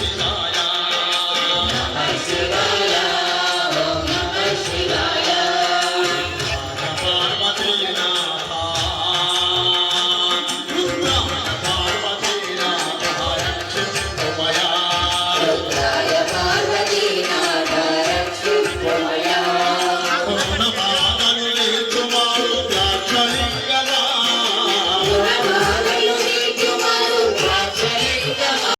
Shiva.